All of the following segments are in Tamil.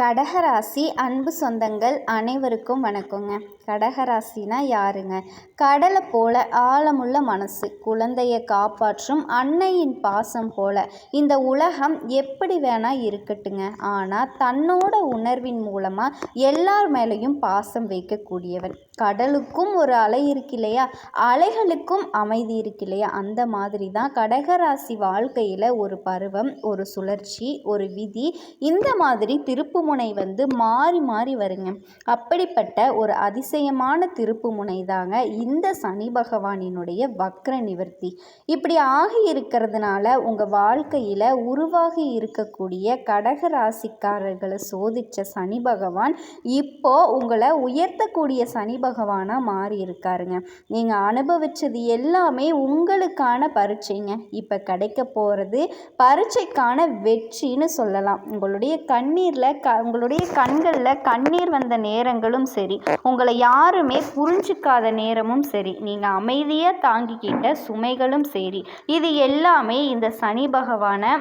கடகராசி அன்பு சொந்தங்கள் அனைவருக்கும் வணக்கங்க. கடகராசினா யாருங்க? கடலை போல ஆழமுள்ள மனசு குழந்தையை காப்பாற்றும் அன்னையின் பாசம் போல இந்த உலகம் எப்படி வேணா இருக்கட்டுங்க. ஆனால் தன்னோட உணர்வின் மூலமாக எல்லார் மேலேயும் பாசம் வைக்கக்கூடியவன். கடலுக்கும் ஒரு அலை இருக்கு இல்லையா அலைகளுக்கும் அமைதி இருக்கு இல்லையா அந்த மாதிரி தான் கடகராசி வாழ்க்கையில் ஒரு பருவம் ஒரு சுழற்சி ஒரு விதி. இந்த மாதிரி திருப்புமுனை வந்து மாறி மாறி வருங்க. அப்படிப்பட்ட ஒரு அதிசயமான திருப்புமுனை தாங்க இந்த சனி பகவானினுடைய வக்ர நிவர்த்தி. இப்படி ஆகி இருக்கிறதுனால உங்கள் வாழ்க்கையில் உருவாகி இருக்கக்கூடிய கடக ராசிக்காரர்களை சோதித்த சனி பகவான் இப்போ உங்களை உயர்த்தக்கூடிய சனி பகவானாக மாறி இருக்காருங்க. நீங்கள் அனுபவிச்சது எல்லாமே உங்களுக்கான பரீட்சைங்க. இப்போ கிடைக்க போகிறது பரீட்சைக்கான வெற்றின்னு சொல்லலாம். உங்களுடைய கண்ணீரில் க உங்களுடைய கண்களில் கண்ணீர் வந்த நேரங்களும் சரி உங்களை யாருமே புரிஞ்சுக்காத நேரமும் சரி நீங்கள் அமைதியாக தாங்கிக்கிட்ட சுமைகளும் சரி இது எல்லாமே இந்த சனி பகவானை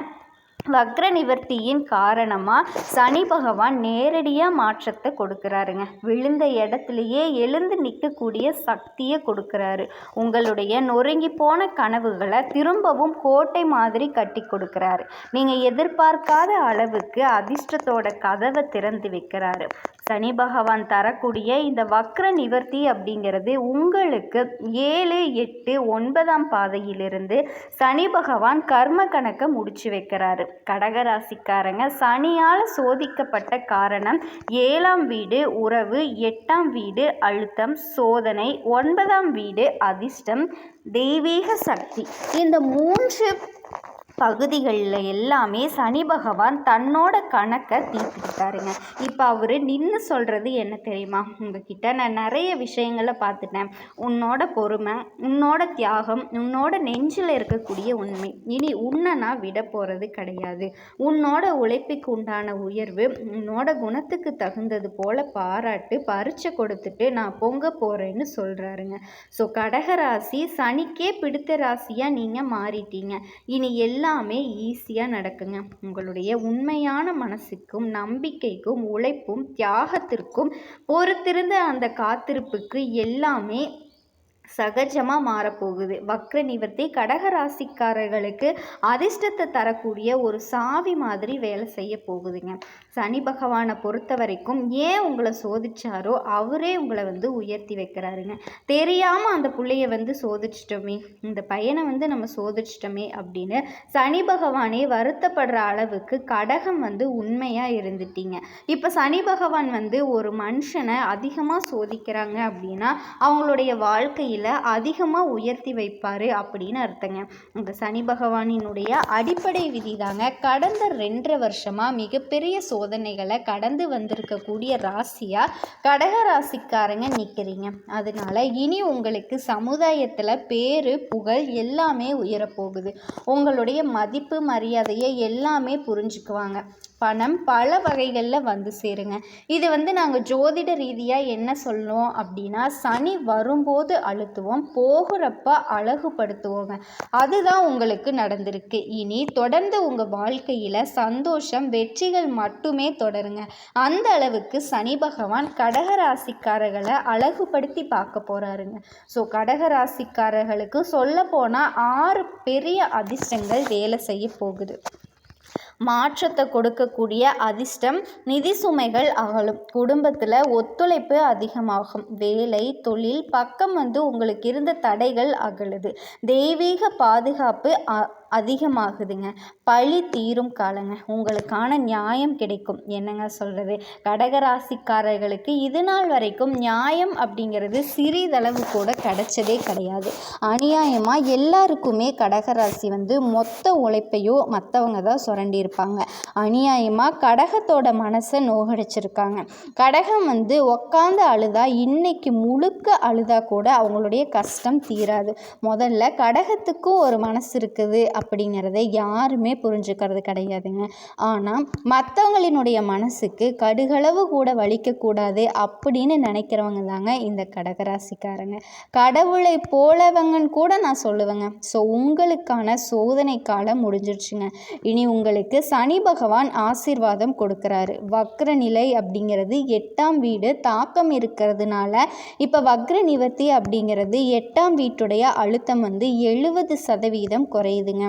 வக்ர நிவர்த்தியின் காரணமாக சனி பகவான் நேரடியாக மாற்றத்தை கொடுக்குறாருங்க. விழுந்த இடத்துலையே எழுந்து நிற்கக்கூடிய சக்தியை கொடுக்குறாரு. உங்களுடைய நொறுங்கி போன கனவுகளை திரும்பவும் கோட்டை மாதிரி கட்டி கொடுக்குறாரு. நீங்கள் எதிர்பார்க்காத அளவுக்கு அதிர்ஷ்டத்தோட கதவை திறந்து வைக்கிறாரு. சனி பகவான் தரக்கூடிய இந்த வக்ர நிவர்த்தி அப்படிங்கிறது உங்களுக்கு ஏழு எட்டு ஒன்பதாம் பாதையிலிருந்து சனி பகவான் கர்ம கணக்கை முடிச்சு வைக்கிறாரு. கடகராசிக்காரங்க சனியால் சோதிக்கப்பட்ட காரணம் ஏழாம் வீடு உறவு எட்டாம் வீடு அழுத்தம் சோதனை ஒன்பதாம் வீடு அதிர்ஷ்டம் தெய்வீக சக்தி. இந்த மூன்று பகுதிகளில் எல்லாமே சனி பகவான் தன்னோட கணக்கை தீர்த்துக்கிட்டாருங்க. இப்போ அவர் நின்று சொல்கிறது என்ன தெரியுமா? உங்ககிட்ட நான் நிறைய விஷயங்களை பார்த்துட்டேன் உன்னோட பொறுமை உன்னோட தியாகம் உன்னோட நெஞ்சில் இருக்கக்கூடிய உண்மை. இனி உன்னை நான் விட போகிறது கிடையாது. உன்னோட உழைப்புக்கு உண்டான உயர்வு உன்னோட குணத்துக்கு தகுந்தது போல் பாராட்டு பரிச்சை கொடுத்துட்டு நான் பொங்க போகிறேன்னு சொல்கிறாருங்க ஸோ கடகராசி சனிக்கே பிடித்த ராசியாக நீங்கள் மாறிட்டீங்க. இனி எல்லா எல்லாமே ஈஸியாக நடக்குங்க. உங்களுடைய உண்மையான மனசுக்கும் நம்பிக்கைக்கும் உழைப்பும் தியாகத்திற்கும் பொறுத்திருந்த அந்த காத்திருப்புக்கு எல்லாமே சகஜமாக மாறப்போகுது. வக்ர நிவர்த்தி கடக ராசிக்காரர்களுக்கு அதிர்ஷ்டத்தை தரக்கூடிய ஒரு சாவி மாதிரி வேலை செய்ய போகுதுங்க. சனி பகவானை பொறுத்த வரைக்கும் ஏன் உங்களை சோதிச்சாரோ அவரே உங்களை வந்து உயர்த்தி வைக்கிறாருங்க. தெரியாமல் அந்த பிள்ளைய வந்து சோதிச்சிட்டோமே இந்த பையனை வந்து நம்ம சோதிச்சிட்டோமே அப்படின்னு சனி பகவானே வருத்தப்படுற அளவுக்கு கடகம் வந்து உண்மையாக இருந்துட்டீங்க. இப்போ சனி பகவான் வந்து ஒரு மனுஷனை அதிகமாக சோதிக்கிறாங்க அப்படின்னா அவங்களுடைய வாழ்க்கையில் அதிகமாக உயர்த்தி வைப்பார் அப்படின்னு அர்த்தங்க. இந்த சனி பகவானினுடைய அடிப்படை விதி தாங்க கடந்த ரெண்டரை வருஷமாக மிகப்பெரிய சோதனைகளை கடந்து வந்திருக்கக்கூடிய ராசியாக கடக ராசிக்காரங்க நிற்கிறீங்க அதனால இனி உங்களுக்கு சமுதாயத்தில் பேரு புகழ் எல்லாமே உயரப்போகுது. உங்களுடைய மதிப்பு மரியாதையை எல்லாமே புரிஞ்சுக்குவாங்க. பணம் பல வகைகளில் வந்து சேருங்க. இது வந்து நாங்கள் ஜோதிட ரீதியாக என்ன சொல்லணும் அப்படின்னா சனி வரும்போது அழுத்துவோம் போகிறப்ப அழகுபடுத்துவோங்க. அதுதான் உங்களுக்கு நடந்திருக்கு. இனி தொடர்ந்து உங்கள் வாழ்க்கையில் சந்தோஷம் வெற்றிகள் மட்டுமே தொடருங்க. அந்த அளவுக்கு சனி பகவான் கடகராசிக்காரர்களை அழகுபடுத்தி பார்க்க போகிறாருங்க ஸோ கடகராசிக்காரர்களுக்கு சொல்ல போனால் ஆறு பெரிய அதிர்ஷ்டங்கள் வேலை செய்ய போகுது. மாற்றத்தை கொடுக்கக்கூடிய அதிர்ஷ்டம் நிதி சுமைகள் அகலும். குடும்பத்தில் ஒத்துழைப்பு அதிகமாகும். வேலை தொழில் பக்கம் வந்து உங்களுக்கு இருந்த தடைகள் அகலுது. தெய்வீக பாதுகாப்பு அதிகமாகுதுங்க. பழி தீரும் காலங்க. உங்களுக்கான நியாயம் கிடைக்கும். என்னங்க சொல்கிறது கடகராசிக்காரர்களுக்கு இது நாள் வரைக்கும் நியாயம் அப்படிங்கிறது சிறிதளவு கூட கிடைச்சதே கிடையாது. அநியாயமாக எல்லாருக்குமே கடகராசி வந்து மொத்த உழைப்பையோ மற்றவங்க தான் சுரண்டியிருப்பாங்க. அநியாயமாக கடகத்தோட மனசை நோகடிச்சிருக்காங்க. கடகம் வந்து உக்காந்து அழுதா இன்னைக்கு முழுக்க அழுதா கூட அவங்களுடைய கஷ்டம் தீராது. முதல்ல கடகத்துக்கும் ஒரு மனசு இருக்குது. அப்படிங்கிறத யாருமே புரிஞ்சுக்கிறது கிடையாதுங்க. ஆனால் மற்றவங்களினுடைய மனசுக்கு கடுகளவு கூட வலிக்கக்கூடாது அப்படின்னு நினைக்கிறவங்க தாங்க இந்த கடகராசிக்காரங்க. கடவுளை போலவங்கன்னு கூட நான் சொல்லுவேங்க. ஸோ உங்களுக்கான சோதனை காலம் முடிஞ்சிருச்சுங்க. இனி உங்களுக்கு சனி பகவான் ஆசீர்வாதம் கொடுக்குறாரு. வக்ர நிலை அப்படிங்கிறது எட்டாம் வீடு தாக்கம் இருக்கிறதுனால இப்போ வக்ர நிவர்த்தி அப்படிங்கிறது எட்டாம் வீட்டுடைய அழுத்தம் வந்து எழுபது சதவீதம் குறையுதுங்க.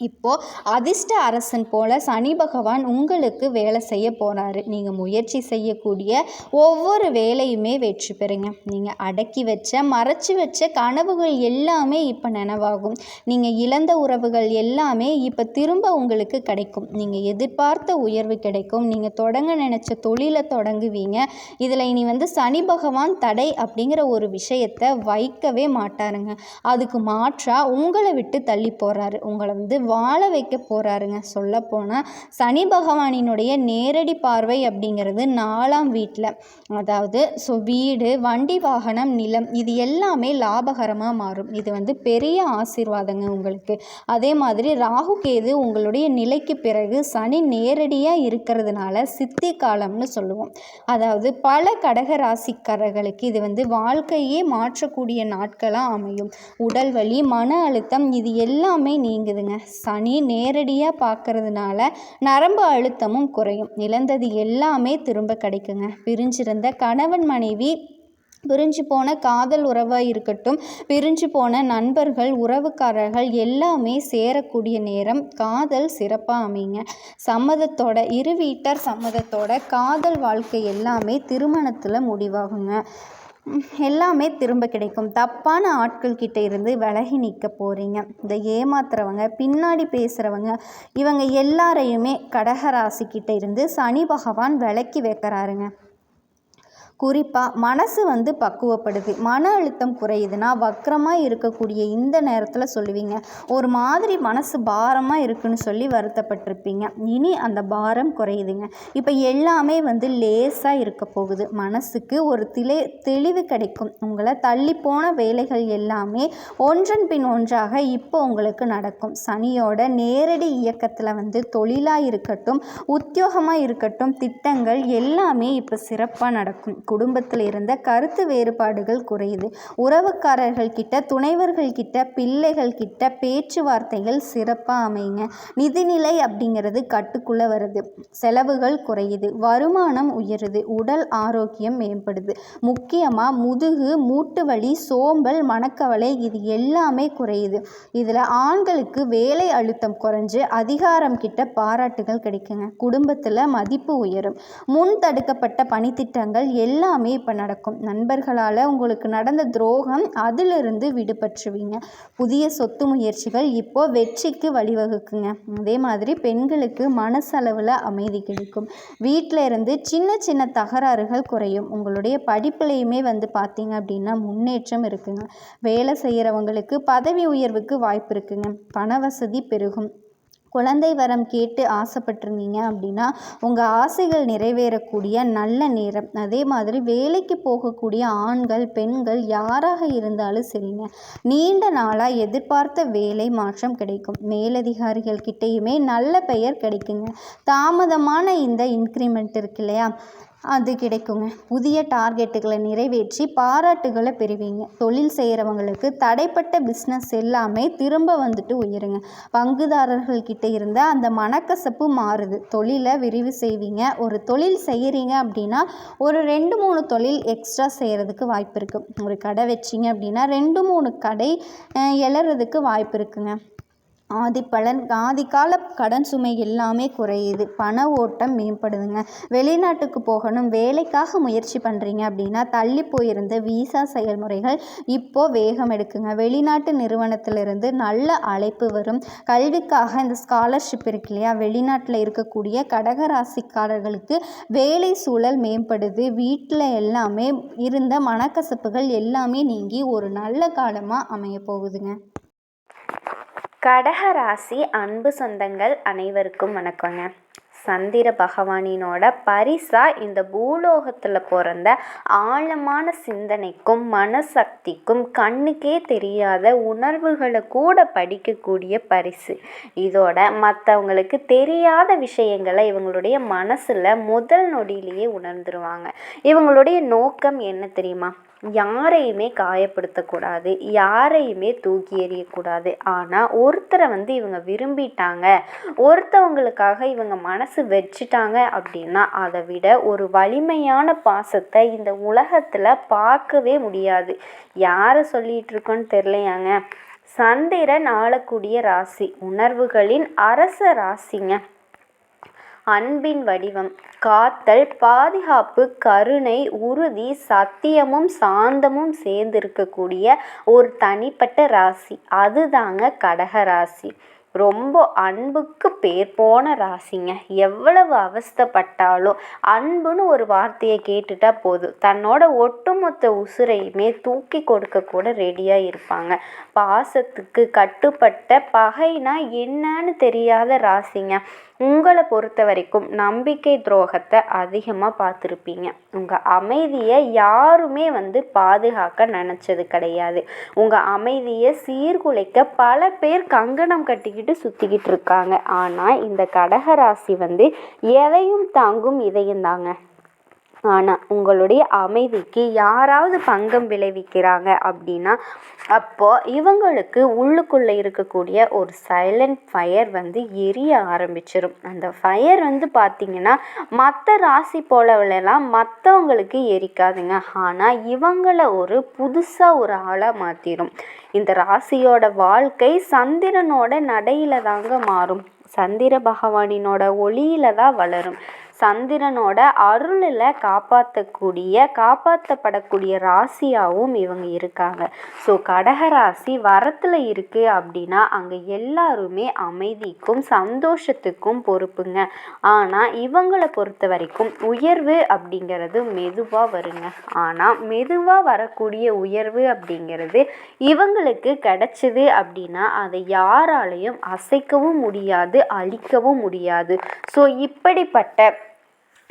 இப்போது அதிர்ஷ்ட அரசன் போல சனி பகவான் உங்களுக்கு வேலை செய்ய போகிறாரு நீங்கள் முயற்சி செய்யக்கூடிய ஒவ்வொரு வேலையுமே வெற்றி பெறுங்க. நீங்கள் அடக்கி வச்ச மறைச்சி வச்ச கனவுகள் எல்லாமே இப்போ நினைவாகும். நீங்கள் இழந்த உறவுகள் எல்லாமே இப்போ திரும்ப உங்களுக்கு கிடைக்கும். நீங்கள் எதிர்பார்த்த உயர்வு கிடைக்கும். நீங்கள் தொடங்க நினச்ச தொழிலை தொடங்குவீங்க. இதில் இனி வந்து சனி பகவான் தடை அப்படிங்கிற ஒரு விஷயத்தை வைக்கவே மாட்டாருங்க. அதுக்கு மாற்றாக உங்களை விட்டு தள்ளி போகிறாரு உங்களை வந்து வாழ வைக்க போகிறாருங்க சொல்லப்போனால் சனி பகவானினுடைய நேரடி பார்வை அப்படிங்கிறது நாலாம் வீட்டில் அதாவது ஸோ வீடு வண்டி வாகனம் நிலம் இது எல்லாமே லாபகரமாக மாறும். இது வந்து பெரிய ஆசீர்வாதங்க உங்களுக்கு. அதே மாதிரி ராகு கேது உங்களுடைய நிலைக்கு பிறகு சனி நேரடியாக இருக்கிறதுனால சித்தி காலம்னு சொல்லுவோம். அதாவது பல கடக ராசிக்காரர்களுக்கு இது வந்து வாழ்க்கையே மாற்றக்கூடிய நாட்களாக அமையும். உடல் வலி மன அழுத்தம் இது எல்லாமே நீங்குதுங்க. சனி நேரடியாக பார்க்கறதுனால நரம்பு அழுத்தமும் குறையும். இழந்தது எல்லாமே திரும்ப கிடைக்குங்க. பிரிஞ்சிருந்த கணவன் மனைவி பிரிஞ்சு போன காதல் உறவாக இருக்கட்டும் பிரிஞ்சு போன நண்பர்கள் உறவுக்காரர்கள் எல்லாமே சேரக்கூடிய நேரம் காதல் சிறப்பாக அமைங்க சம்மதத்தோட இரு வீட்டார் சம்மதத்தோட காதல் வாழ்க்கை எல்லாமே திருமணத்தில் முடிவாகுங்க. எல்லாமே திரும்ப கிடைக்கும். தப்பான ஆட்கள் கிட்ட இருந்து விலகி நிற்க போகிறீங்க இந்த ஏமாத்துறவங்க பின்னாடி பேசுகிறவங்க இவங்க எல்லாரையுமே கடகராசிக்கிட்ட இருந்து சனி பகவான் விலக்கி வைக்கிறாருங்க. குறிப்பாக மனசு வந்து பக்குவப்படுது. மன அழுத்தம் குறையுதுன்னா வக்கரமாக இருக்கக்கூடிய இந்த நேரத்தில் சொல்லுவீங்க. ஒரு மாதிரி மனசு பாரமாக இருக்குன்னு சொல்லி வருத்தப்பட்டிருப்பீங்க. இனி அந்த பாரம் குறையுதுங்க. இப்போ எல்லாமே வந்து லேசாக இருக்க போகுது. மனசுக்கு ஒரு திளை தெளிவு கிடைக்கும். உங்களை தள்ளி போன வேலைகள் எல்லாமே ஒன்றன் பின் ஒன்றாக இப்போ உங்களுக்கு நடக்கும். சனியோட நேரடி இயக்கத்தில் வந்து தொழிலாக இருக்கட்டும் உத்தியோகமாக இருக்கட்டும் திட்டங்கள் எல்லாமே இப்போ சிறப்பாக நடக்கும். குடும்பத்தில் இருந்த கருத்து வேறுபாடுகள் குறையுது. உறவுக்காரர்கள் கிட்ட துணைவர்கள் கிட்ட பிள்ளைகள் கிட்ட பேச்சுவார்த்தைகள் சிறப்பாக அமையுங்க. நிதிநிலை அப்படிங்கிறது கட்டுக்குள்ளே வருது. செலவுகள் குறையுது. வருமானம் உயருது. உடல் ஆரோக்கியம் மேம்படுது. முக்கியமாக முதுகு மூட்டு வலி சோம்பல் மனக்கவலை இது எல்லாமே குறையுது. இதில் ஆண்களுக்கு வேலை அழுத்தம் குறைஞ்சு அதிகாரம் கிட்ட பாராட்டுகள் கிடைக்குங்க. குடும்பத்தில் மதிப்பு உயரும். முன் தடுக்கப்பட்ட பணித்திட்டங்கள் எல்லா எல்லாமே இப்போ நடக்கும். நண்பர்களால் உங்களுக்கு நடந்த துரோகம் அதிலிருந்து விடுபற்றுவீங்க. புதிய சொத்து முயற்சிகள் இப்போ வெற்றிக்கு வழிவகுக்குங்க. அதே மாதிரி பெண்களுக்கு மனசளவில் அமைதி கிடைக்கும். வீட்டில் இருந்து சின்ன சின்ன தகராறுகள் குறையும். உங்களுடைய படிப்புலையுமே வந்து பார்த்தீங்க அப்படின்னா முன்னேற்றம் இருக்குங்க. வேலை செய்கிறவங்களுக்கு பதவி உயர்வுக்கு வாய்ப்பு இருக்குங்க. பண வசதி பெருகும். குழந்தை வரம் கேட்டு ஆசைப்பட்டிருந்தீங்க அப்படின்னா உங்கள் ஆசைகள் நிறைவேறக்கூடிய நல்ல நேரம். அதே மாதிரி வேலைக்கு போகக்கூடிய ஆண்கள் பெண்கள் யாராக இருந்தாலும் சரிங்க. நீண்ட நாளாக எதிர்பார்த்த வேலை மாற்றம் கிடைக்கும். மேலதிகாரிகள் கிட்டேயுமே நல்ல பெயர் கிடைக்குங்க. தாமதமான இந்த இன்க்ரிமெண்ட் இருக்கு இல்லையா? அது கிடைக்குங்க. புதிய டார்கெட்டுகளை நிறைவேற்றி பாராட்டுகளை பெறுவீங்க. தொழில் செய்கிறவங்களுக்கு தடைப்பட்ட பிஸ்னஸ் எல்லாமே திரும்ப வந்துட்டு உயருங்க. பங்குதாரர்கள்கிட்ட இருந்த அந்த மனக்கசப்பு மாறுது. தொழிலை விரிவு செய்வீங்க. ஒரு தொழில் செய்கிறீங்க அப்படின்னா ஒரு ரெண்டு மூணு தொழில் எக்ஸ்ட்ரா செய்கிறதுக்கு வாய்ப்பு இருக்குது ஒரு கடை வச்சிங்க அப்படின்னா ரெண்டு மூணு கடை எழறதுக்கு வாய்ப்பு இருக்குங்க. ஆதி பலன் கடன் சுமை எல்லாமே குறையுது. பண ஓட்டம் மேம்படுதுங்க. வெளிநாட்டுக்கு போகணும் வேலைக்காக முயற்சி பண்ணுறீங்க அப்படின்னா தள்ளி போயிருந்த விசா செயல்முறைகள் இப்போது வேகம் எடுக்குங்க. வெளிநாட்டு நிறுவனத்திலிருந்து நல்ல அழைப்பு வரும். கல்விக்காக இந்த ஸ்காலர்ஷிப் இருக்கு இல்லையா? வெளிநாட்டில் இருக்கக்கூடிய கடகராசிக்காரர்களுக்கு வேலை சூழல் மேம்படுது. வீட்டில் எல்லாமே இருந்த மனக்கசப்புகள் எல்லாமே நீங்கி ஒரு நல்ல காலமாக அமைய போகுதுங்க. கடகராசி அன்பு சொந்தங்கள் அனைவருக்கும் வணக்கங்க. சந்திர பகவானினோட பரிசாக இந்த பூலோகத்தில் பிறந்த ஆழமான சிந்தனைக்கும் மனசக்திக்கும் கண்ணுக்கே தெரியாத உணர்வுகளை கூட படிக்கக்கூடிய பரிசு. இதோட மற்றவங்களுக்கு தெரியாத விஷயங்களை இவங்களுடைய மனசில் முதல் நொடியிலேயே உணர்ந்துருவாங்க. இவங்களுடைய நோக்கம் என்ன தெரியுமா? யாரையுமே காயப்படுத்தக்கூடாது யாரையுமே தூக்கி எறியக்கூடாது. ஆனால் ஒருத்தரை வந்து இவங்க விரும்பிட்டாங்க ஒருத்தவங்களுக்காக இவங்க மனசு வச்சுட்டாங்க அப்படின்னா அதை விட ஒரு வலிமையான பாசத்தை இந்த உலகத்தில் பார்க்கவே முடியாது. யாரை சொல்லிகிட்டு இருக்கோன்னு தெரிலையாங்க சந்திரன் ஆளக்கூடிய ராசி உணர்வுகளின் அரச ராசிங்க. அன்பின் வடிவம். காத்தல் பாதுகாப்பு கருணை உறுதி சத்தியமும் சாந்தமும் சேர்ந்திருக்கக்கூடிய ஒரு தனிப்பட்ட ராசி. அதுதாங்க கடக ராசி. ரொம்ப அன்புக்கு பேர் போன ராசிங்க. எவ்வளவு அவஸ்தைப்பட்டாலும் அன்புன்னு ஒரு வார்த்தையை கேட்டுட்டா போதும் தன்னோட ஒட்டுமொத்த உசுரையுமே தூக்கி கொடுக்க கூட ரெடியாக இருப்பாங்க. பாசத்துக்கு கட்டுப்பட்ட பகைனா என்னன்னு தெரியாத ராசிங்க. உங்களை பொறுத்த வரைக்கும் நம்பிக்கை துரோகத்தை அதிகமாக பார்த்துருப்பீங்க. உங்கள் அமைதியை யாருமே வந்து பாதுகாக்க நினச்சது கிடையாது. உங்கள் அமைதியை சீர்குலைக்க பல பேர் கங்கணம் கட்டிக்கிட்டு சுற்றிக்கிட்டு இருக்காங்க. ஆனால் இந்த கடகராசி வந்து எதையும் தாங்கும் இதயம் தாங்க ஆனால் உங்களுடைய அமைதிக்கு யாராவது பங்கம் விளைவிக்கிறாங்க அப்படின்னா அப்போது இவங்களுக்கு உள்ளுக்குள்ளே இருக்கக்கூடிய ஒரு சைலண்ட் ஃபயர் வந்து எரிய ஆரம்பிச்சிடும் அந்த ஃபயர் வந்து பார்த்திங்கன்னா மற்ற ராசி போலவளெல்லாம் மற்றவங்களுக்கு எரிக்காதுங்க. ஆனால் இவங்களை ஒரு புதுசாக ஒரு ஆளாக மாற்றிடும் இந்த ராசியோட வாழ்க்கை சந்திரனோட நடையில் தாங்க மாறும். சந்திர பகவானினோட ஒளியில தான் வளரும். சந்திரனோட அருளில் காப்பாற்றக்கூடிய காப்பாற்றப்படக்கூடிய ராசியாகவும் இவங்க இருக்காங்க. ஸோ கடக ராசி வரத்தில் இருக்குது அப்படின்னா அங்கே எல்லாருமே அமைதிக்கும் சந்தோஷத்துக்கும் பொறுப்புங்க. ஆனால் இவங்களை பொறுத்த வரைக்கும் உயர்வு அப்படிங்கிறது மெதுவாக வருங்க. ஆனால் மெதுவாக வரக்கூடிய உயர்வு அப்படிங்கிறது இவங்களுக்கு கிடைச்சிது அப்படின்னா அதை யாராலையும் அசைக்கவும் முடியாது அழிக்கவும் முடியாது. ஸோ இப்படிப்பட்ட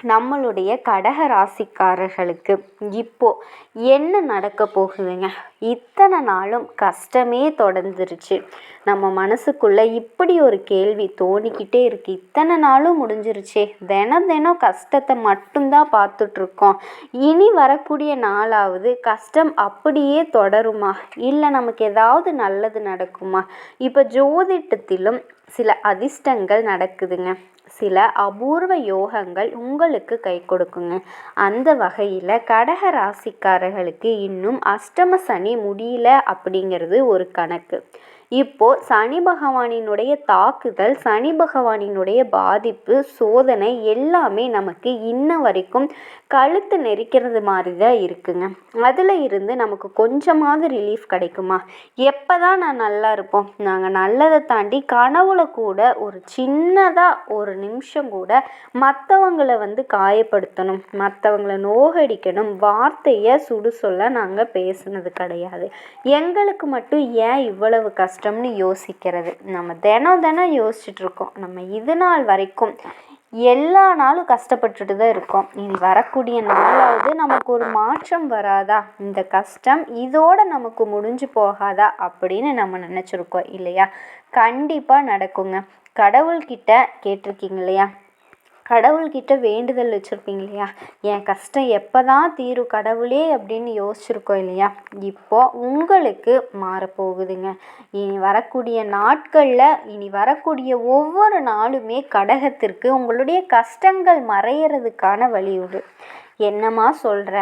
நம்மளுடைய கடக ராசிக்காரர்களுக்கு இப்போ என்ன நடக்க போகுதுங்க? இத்தனை நாளும் கஷ்டமே தொடர்ந்துருச்சு. நம்ம மனசுக்குள்ளே இப்படி ஒரு கேள்வி தோணிக்கிட்டே இருக்குது இத்தனை நாளும் முடிஞ்சிருச்சே. தினம் தினம் கஷ்டத்தை மட்டும்தான் பார்த்துட்ருக்கோம். இனி வரக்கூடிய நாளாவது கஷ்டம் அப்படியே தொடருமா? இல்லை நமக்கு ஏதாவது நல்லது நடக்குமா? இப்போ ஜோதிடத்திலும் சில அதிர்ஷ்டங்கள் நடக்குதுங்க. சில அபூர்வ யோகங்கள் உங்களுக்கு கை கொடுக்குங்க. அந்த வகையில் கடக ராசிக்காரர்களுக்கு இன்னும் அஷ்டம சனி முடியல அப்படிங்கிறது ஒரு கணக்கு. இப்போது சனி பகவானினுடைய தாக்குதல் சனி பகவானினுடைய பாதிப்பு சோதனை எல்லாமே நமக்கு இன்ன வரைக்கும் கழுத்து நெரிக்கிறது மாதிரி தான் இருக்குங்க. அதில் இருந்து நமக்கு கொஞ்சமாவது ரிலீஃப் கிடைக்குமா? எப்போ தான் நான் நல்லா இருப்போம்? நாங்கள் நல்லதை தாண்டி கனவுல கூட ஒரு சின்னதாக ஒரு நிமிஷம் கூட மற்றவங்களை வந்து காயப்படுத்தணும் மற்றவங்கள நோகடிக்கணும் வார்த்தையை சுடு சொல்ல நாங்கள் பேசுனது கிடையாது. எங்களுக்கு மட்டும் ஏன் இவ்வளவு கஷ்டம்? கஷ்டம்னு யோசிக்கிறது. நம்ம தினம் தினம் யோசிச்சுட்ருக்கோம். நம்ம இது நாள் வரைக்கும் எல்லா நாளும் கஷ்டப்பட்டுட்டு தான் இருக்கோம். இனி வரக்கூடிய நாளாவது நமக்கு ஒரு மாற்றம் வராதா? இந்த கஷ்டம் இதோட நமக்கு முடிஞ்சு போகாதா? அப்படின்னு நம்ம நினச்சிருக்கோம் இல்லையா? கண்டிப்பாக நடக்குங்க. கடவுள்கிட்ட கேட்டிருக்கீங்க இல்லையா? கடவுள்கிட்ட வேண்டுதல் வச்சுருப்பீங்க இல்லையா? என் கஷ்டம் எப்போ தான் தீரும் கடவுளே அப்படின்னு யோசிச்சுருக்கோம் இல்லையா? இப்போ உங்களுக்கு மாறப்போகுதுங்க. இனி வரக்கூடிய நாட்களில் இனி வரக்கூடிய ஒவ்வொரு நாளுமே கடகத்திற்கு உங்களுடைய கஷ்டங்கள் மறையிறதுக்கான வழி உண்டு. என்னம்மா சொல்கிற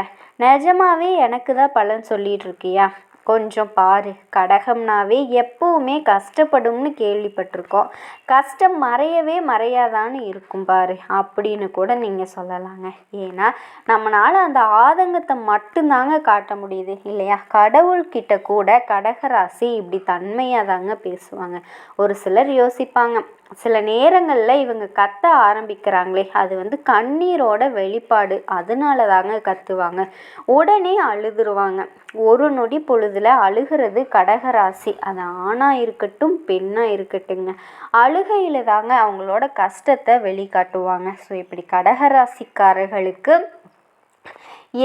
நிஜமாவே எனக்கு தான் பலன் சொல்லிகிட்ருக்கியா கொஞ்சம் பாரு. கடகம்னாவே எப்போவுமே கஷ்டப்படும்னு கேள்விப்பட்டிருக்கோம். கஷ்டம் மறையவே மறையாதான்னு இருக்கும் பாரு. அப்படின்னு கூட நீங்கள் சொல்லலாங்க. ஏன்னா நம்மளால் அந்த ஆதங்கத்தை மட்டும்தாங்க காட்ட முடியுது இல்லையா? கடவுள்கிட்ட கூட கடகராசி இப்படி தன்மையாக தாங்க பேசுவாங்க. ஒரு சிலர் யோசிப்பாங்க சில நேரங்களில் இவங்க கத்த ஆரம்பிக்கிறாங்களே அது வந்து கண்ணீரோட வெளிப்பாடு. அதனால தாங்க கத்துவாங்க. உடனே அழுதுருவாங்க. ஒரு நொடி பொழுதில் அழுகிறது கடகராசி. அது ஆணாக இருக்கட்டும் பெண்ணாக இருக்கட்டுங்க அழுகையில் தாங்க அவங்களோட கஷ்டத்தை வெளிக்காட்டுவாங்க. ஸோ இப்படி கடகராசிக்காரர்களுக்கு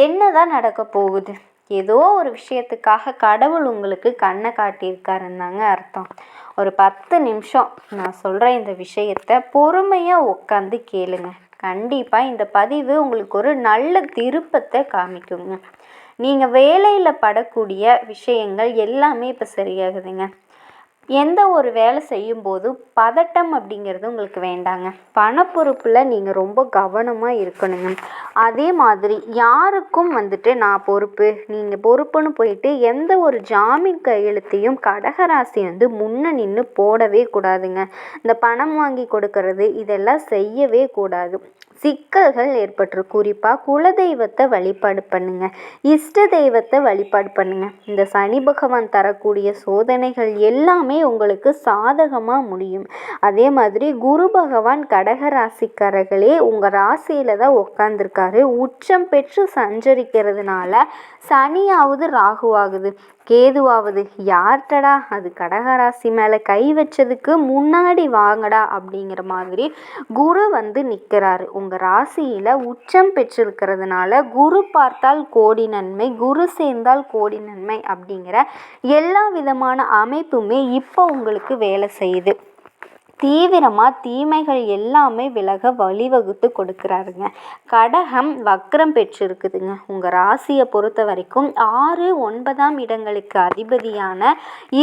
என்ன தான் நடக்க போகுது? ஏதோ ஒரு விஷயத்துக்காக கடவுள் உங்களுக்கு கண்ணை காட்டியிருக்காருன்னு தாங்க அர்த்தம். ஒரு பத்து நிமிஷம் நான் சொல்கிற இந்த விஷயத்த பொறுமையாக உட்காந்து கேளுங்க. கண்டிப்பாக இந்த பதிவு உங்களுக்கு ஒரு நல்ல திருப்பத்தை காமிக்குங்க. நீங்கள் வேலையில் படக்கூடிய விஷயங்கள் எல்லாமே இப்போ சரியாகுதுங்க. எந்த ஒரு வேலை செய்யும்போது பதட்டம் அப்படிங்கிறது உங்களுக்கு வேண்டாங்க. பணப்பொறுப்பில் நீங்கள் ரொம்ப கவனமாக இருக்கணுங்க. அதே மாதிரி யாருக்கும் வந்துட்டு நான் பொறுப்பு நீங்கள் பொறுப்புன்னு போயிட்டு எந்த ஒரு ஜாமீன் கையெழுத்தையும் கடகராசி வந்து முன்ன நின்று போடவே கூடாதுங்க. இந்த பணம் வாங்கி கொடுக்கறது இதெல்லாம் செய்யவே கூடாது. சிக்கல்கள் ஏற்பட்டுரும் குறிப்பாக குலதெய்வத்தை வழிபாடு பண்ணுங்க. இஷ்ட தெய்வத்தை வழிபாடு பண்ணுங்க. இந்த சனி பகவான் தரக்கூடிய சோதனைகள் எல்லாமே உங்களுக்கு சாதகமாக முடியும். அதே மாதிரி குரு பகவான் கடக ராசிக்காரர்களே உங்கள் ராசியில் தான் உட்காந்துருக்காரு உச்சம் பெற்று சஞ்சரிக்கிறதுனால சனியாவது ராகுவாகுது. கேதுவாவது யார்கிட்டடா அது கடகராசி மேலே கை வச்சதுக்கு முன்னாடி வாங்கடா அப்படிங்கிற மாதிரி குரு வந்து நிற்கிறாரு உங்கள் ராசியில் உச்சம் பெற்றிருக்கிறதுனால குரு பார்த்தால் கோடி நன்மை குரு சேர்ந்தால் கோடி நன்மை அப்படிங்கிற எல்லா விதமான அமைப்புமே இப்போ உங்களுக்கு வேலை செய்யுது. தீவிரமாக தீமைகள் எல்லாமே விலக வழிவகுத்து கொடுக்குறாருங்க. கடகம் வக்ரம் பெற்றிருக்குதுங்க. உங்கள் ராசியை பொறுத்த வரைக்கும் ஆறு ஒன்பதாம் இடங்களுக்கு அதிபதியான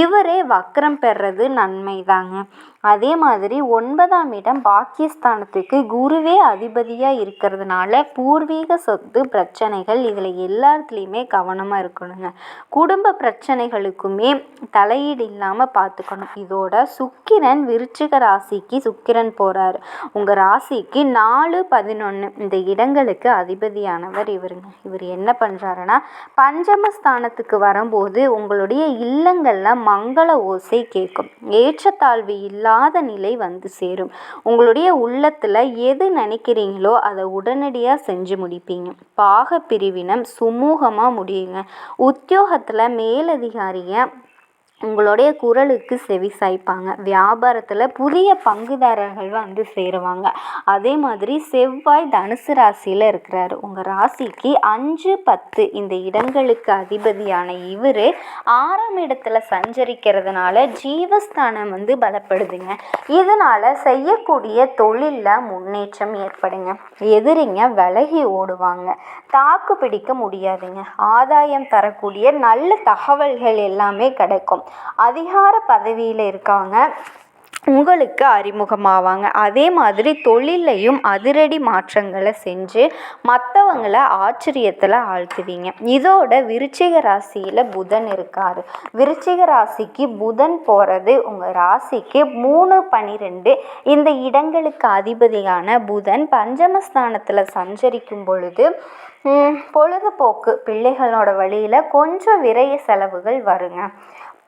இவரே வக்ரம் பெறது நன்மை தாங்க அதே மாதிரி ஒன்பதாம் இடம் பாக்கியஸ்தானத்துக்கு குருவே அதிபதியாக இருக்கிறதுனால பூர்வீக சொத்து பிரச்சனைகள் இதில் எல்லாத்துலேயுமே கவனமாக இருக்கணுங்க. குடும்ப பிரச்சனைகளுக்குமே தலையீடு இல்லாமல் பார்த்துக்கணும் இதோட சுக்கிரன் விருச்சிக ராசிக்கு சுக்கிரன் போகிறாரு உங்கள் ராசிக்கு நாலு பதினொன்று இந்த இடங்களுக்கு அதிபதியானவர் இவருங்க. இவர் என்ன பண்ணுறாருன்னா பஞ்சமஸ்தானத்துக்கு வரும்போது உங்களுடைய இல்லங்களில் மங்கள ஓசை கேட்கும் ஏற்றத்தாழ்வு இல்லா இல்லாத நிலை வந்து சேரும். உங்களுடைய உள்ளத்தில் எது நினைக்கிறீங்களோ அதை உடனடியாக செஞ்சு முடிப்பீங்க. பாக பிரிவினம் சுமூகமாக முடியுங்க. உத்தியோகத்தில் மேலதிகாரியை உங்களுடைய குரலுக்கு செவி சாய்ப்பாங்க. வியாபாரத்தில் புதிய பங்குதாரர்கள் வந்து சேருவாங்க. அதே மாதிரி செவ்வாய் தனுசு ராசியில் இருக்கிறாரு. உங்கள் ராசிக்கு அஞ்சு பத்து இந்த இடங்களுக்கு அதிபதியான இவர் ஆறாம் இடத்துல சஞ்சரிக்கிறதுனால ஜீவஸ்தானம் வந்து பலப்படுதுங்க. இதனால் செய்யக்கூடிய தொழிலில் முன்னேற்றம் ஏற்படுங்க. எதிரிங்க விலகி ஓடுவாங்க. தாக்கு பிடிக்க முடியாதுங்க. ஆதாயம் தரக்கூடிய நல்ல தகவல்கள் எல்லாமே கிடைக்கும். அதிகார பதவியில் இருக்காங்க. உங்களுக்கு அறிமுகமாவாங்க. அதே மாதிரி தொழில்லையும் அதிரடி மாற்றங்களை செஞ்சு மற்றவங்கள ஆச்சரியத்தில் ஆழ்த்துவீங்க. இதோட விருச்சிக ராசியில் புதன் இருக்கார். விருச்சிக ராசிக்கு புதன் போகிறது உங்கள் ராசிக்கு மூணு பனிரெண்டு. இந்த இடங்களுக்கு அதிபதியான புதன் பஞ்சமஸ்தானத்தில் சஞ்சரிக்கும் பொழுது பொழுதுபோக்கு பிள்ளைகளோட வழியில் கொஞ்சம் விரைய செலவுகள் வருங்க.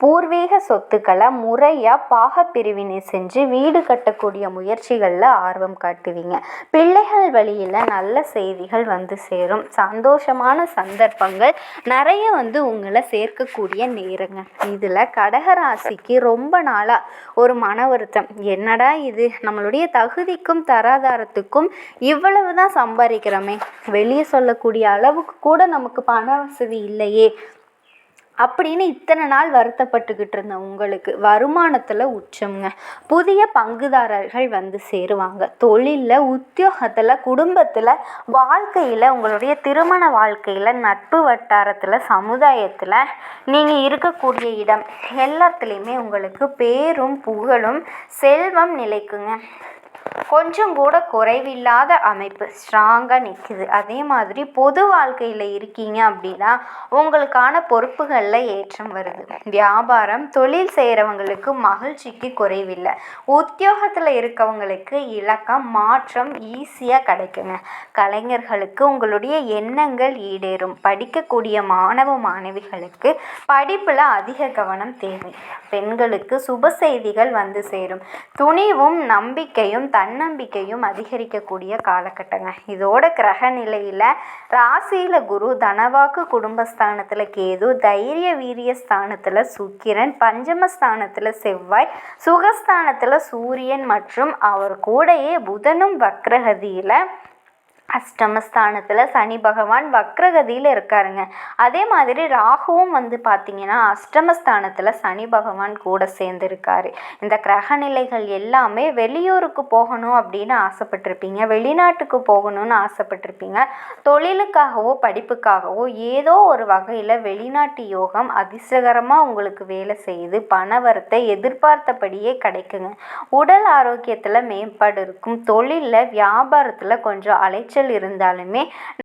பூர்வீக சொத்துக்களை முறையாக பாகப்பிரிவினை செஞ்சு வீடு கட்டக்கூடிய முயற்சிகளில் ஆர்வம் காட்டுவீங்க. பிள்ளைகள் வழியில் நல்ல செய்திகள் வந்து சேரும். சந்தோஷமான சந்தர்ப்பங்கள் நிறைய வந்து உங்களை சேர்க்கக்கூடிய நேரங்க. இதில் கடகராசிக்கு ரொம்ப நாளாக ஒரு மன வருத்தம். என்னடா இது? நம்மளுடைய தகுதிக்கும் தராதாரத்துக்கும் இவ்வளவு தான் சம்பாதிக்கிறோமே. வெளியே சொல்லக்கூடிய அளவுக்கு கூட நமக்கு பண வசதி இல்லையே. அப்படின்னு இத்தனை நாள் வருத்தப்பட்டுக்கிட்டு இருந்த உங்களுக்கு வருமானத்தில் உச்சம்ங்க. புதிய பங்குதாரர்கள் வந்து சேருவாங்க. தொழிலில் உத்தியோகத்தில் குடும்பத்தில் வாழ்க்கையில் உங்களுடைய திருமண வாழ்க்கையில் நட்பு வட்டாரத்தில் சமுதாயத்தில் நீங்கள் இருக்கக்கூடிய இடம் எல்லாத்துலேயுமே உங்களுக்கு பேரும் புகழும் செல்வம் நிலைக்குங்க. கொஞ்சம் கூட குறைவில்லாத அமைப்பு ஸ்ட்ராங்காக நிற்குது அதே மாதிரி பொது வாழ்க்கையில் இருக்கீங்க அப்படின்னா உங்களுக்கான பொறுப்புகளில் ஏற்றம் வருது. வியாபாரம் தொழில் செய்கிறவங்களுக்கு மகிழ்ச்சிக்கு குறைவில்லை. உத்தியோகத்தில் இருக்கவங்களுக்கு இலக்கம் மாற்றம் ஈஸியாக கிடைக்குங்க. கலைஞர்களுக்கு உங்களுடைய எண்ணங்கள் ஈடேறும். படிக்கக்கூடிய மாணவ மாணவிகளுக்கு படிப்பில் அதிக கவனம் தேவை. பெண்களுக்கு சுப செய்திகள் வந்து சேரும். துணிவும் நம்பிக்கையும் தன்னம்பிக்கையும் அதிகரிக்கக்கூடிய காலகட்டங்க. இதோட கிரக நிலையில் ராசியில் குரு தனவாக்கு குடும்பஸ்தானத்தில் கேது தைரிய வீரிய ஸ்தானத்தில் சுக்கிரன் பஞ்சமஸ்தானத்தில் செவ்வாய் சுகஸ்தானத்தில் சூரியன் மற்றும் அவர் கூடயே புதனும் வக்ரகதியில் அஷ்டமஸ்தானத்தில் சனி பகவான் வக்ரகதியில் இருக்காருங்க. அதே மாதிரி ராகுவும் வந்து பார்த்திங்கன்னா அஷ்டமஸ்தானத்தில் சனி பகவான் கூட சேர்ந்துருக்காரு. இந்த கிரக நிலைகள் எல்லாமே வெளியூருக்கு போகணும் அப்படின்னு ஆசைப்பட்டிருப்பீங்க. வெளிநாட்டுக்கு போகணும்னு ஆசைப்பட்டிருப்பீங்க. தொழிலுக்காகவோ படிப்புக்காகவோ ஏதோ ஒரு வகையில் வெளிநாட்டு யோகம் அதிர்ஷ்டகரமாக உங்களுக்கு வேலை செய்து பணவரத்தை எதிர்பார்த்தபடியே கிடைக்குங்க. உடல் ஆரோக்கியத்தில் மேம்பாடு இருக்கும். தொழிலில் வியாபாரத்தில் கொஞ்சம் அலைச்சல் இருந்தாலுமே